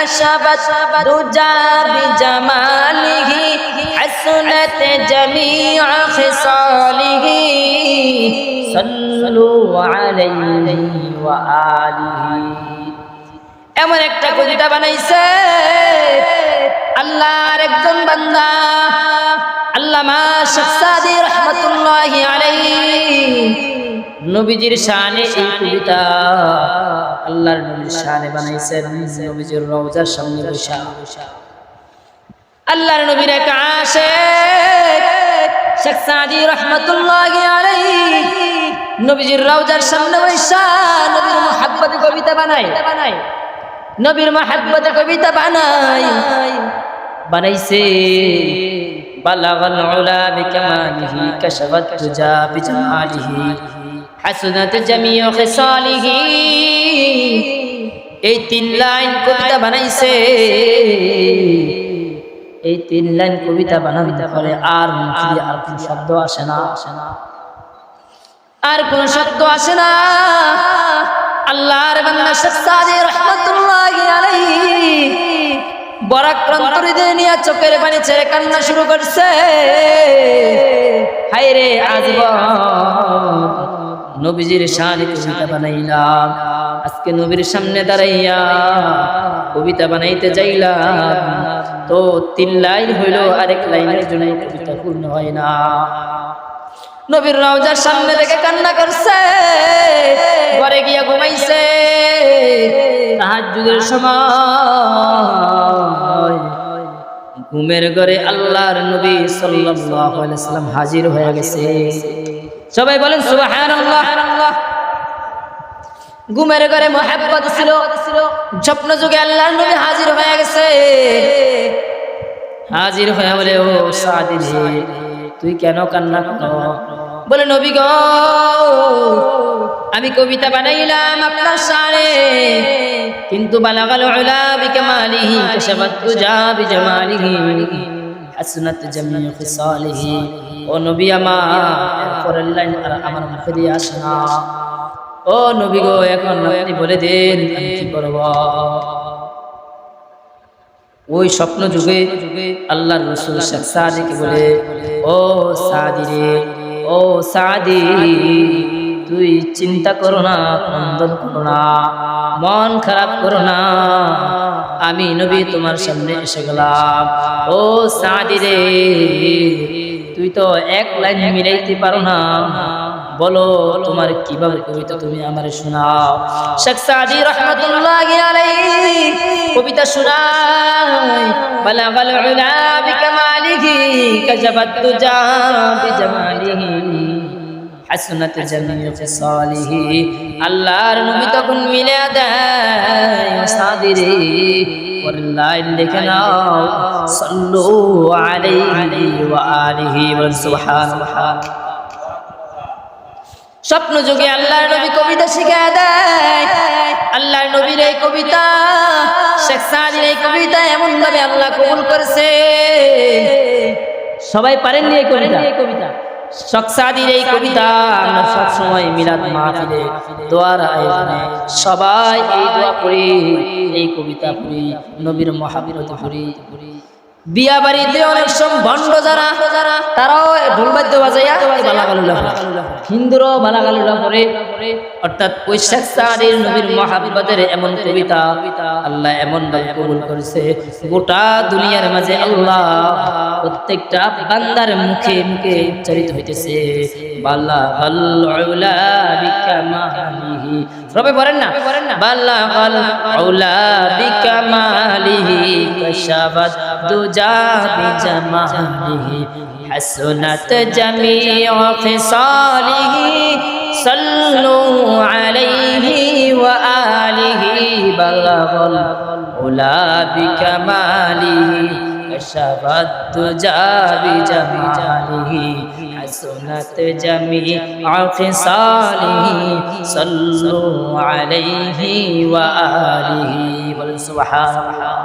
कशबत रुजा बिजमालिही हसनत जमीअ खिसालिही सल्लु अलैहि व आलिही এমন একটা কবিতা বানাইছে, আল্লাহর একজন বান্দা, আল্লামা শাহসাদি রহমতুল্লাহি আলাইহি নবীজির শানে এই কবিতা আল্লাহর নবীর শানে বানাইছেন নবীজির রওজার সামনে বৈশা আল্লাহর নবীর এক আশে শেখ সাদি রহমতুল্লাহ আলাইহি নবীজির রওজার সামনে বৈশা নবীর মুহাব্বতে কবিতা বানাই বানাই নবীর মুহাব্বতে কবিতা বানাই বানাইছে বালাগাল উলা বিকামানিহি কাশাবাত তুজা বিজালিহি হাসনাত জামিও খসালিহি। এই তিন লাইন কবিতা বানাইছে। এই তিন লাইন কবিতা বানাইতে পারে আর আর কোন শব্দ আসে না। আসে না আর কোন শব্দ আসে না। আল্লাহর বান্দা শেখ সাদি রহমাতুল্লাহি আলাইহি বরাক্রান্ত হৃদয় নিয়ে চোখের পানি ছেড়ে কান্না শুরু করছে। হায় রে আজব নবীজির শানে কবিতা বানাইলাম। আজকে নবীর সামনে দাঁড়াইয়া কবিতা বানাইতে যাইলাম তো তিন লাইন হইল, আরেক লাইনের জন্য কবিতা পূর্ণ হয় না। নবীর রওজার সামনে থেকে কান্না করছে, ঘরে গিয়া ঘুমাইছে। তাহাজ্জুদের সময় ঘুমের ঘরে আল্লাহর নবী সাল্লাল্লাহু আলাইহি সাল্লাম হাজির হয়ে গেছে। সবাই বলেন ঘুমের ঘরে মোহাব্বত ছিল। স্বপ্ন যুগে আল্লাহর নবী হাজির হয়ে গেছে। হাজির হয়ে বলে, ও সাদি তুই কেন কান্না করো? বলে, নবী গো, আমি কবিতা বানাইলাম আপনার সারে কিন্তু বালাগাল উলা বিকামালিহি কাশাবাত তুজা বিজামালিহি, হাসনাত জামিউ খিসালিহি ও নবী আমার পরের লাইন আর আমার মুখে দিয়ে আসে না। ও নবী গো, এখন আপনি বলে দেন, আমি কি করব? ওই স্বপ্ন যুগে আল্লাহর রসুল শেখ সাদিকে বলে, ও সাদি রে, ও সাদি, তুই চিন্তা করো না, ক্রন্দন করো না, মন খারাপ করো না। আমি নবী তোমার সামনে এসে গেলাম। ও সাদি রে তুই তো এক লাইন মিলাইতে পারো না। বলো, তোমার কীভাবে কবিতা তুমি আমারে শোনাও? শেখ সাদি রহমতুল্লাহি আলাইহি কবিতা শোনায় বালাগাল উলা বিকামালিহি কাজাবাত তুজা বিজামালিহি হাসনাত জামিউ ফিসালিহি। আল্লাহর নবী তখন মিলে দেয় সাদি রে স্বপ্ন যুগে আল্লাহর নবী কবিতা শিখা দেয়, আল্লাহর নবীর এই কবিতা, শেখ সাদির এই কবিতা এমন ভাবে আল্লাহ কবুল করেছে। সবাই পারেন এই কবিতা? কবিতা। শখসাদির এই কবিতা আমরা সবসময় মিলাদ মাহফিলে, দোয়ার আয়োজনে সবাই এই দোয়া করি এই কবিতা পড়ি, নবীর মহাবিরত করি বিয়া বাড়িতে অনেক ভণ্ড যারা, তারাও ঢোল বাদ্য বাজাইয়া করে অর্থাৎ নবীর এমন কবিতা আল্লাহ এমন কবুল করেছে। গোটা দুনিয়ার মাঝে আল্লাহ প্রত্যেকটা বান্দার মুখে মুখে উচ্চারিত হইতেছে। বাল্লা আল্লাহ সবাই বলেন না? বালাগাল আউলা বিকামালিহি কশাবাত দুজা বিজামালিহি হাসনাত জামিউ খিসালিহি সাল্লু আলাইহি ওয়া আলিহি বালাগাল আউলা বিকামালিহি কশাবাত দুজা বিজামালিহি حسنت جميع خصاله صلوا عليه وآله سبحان الله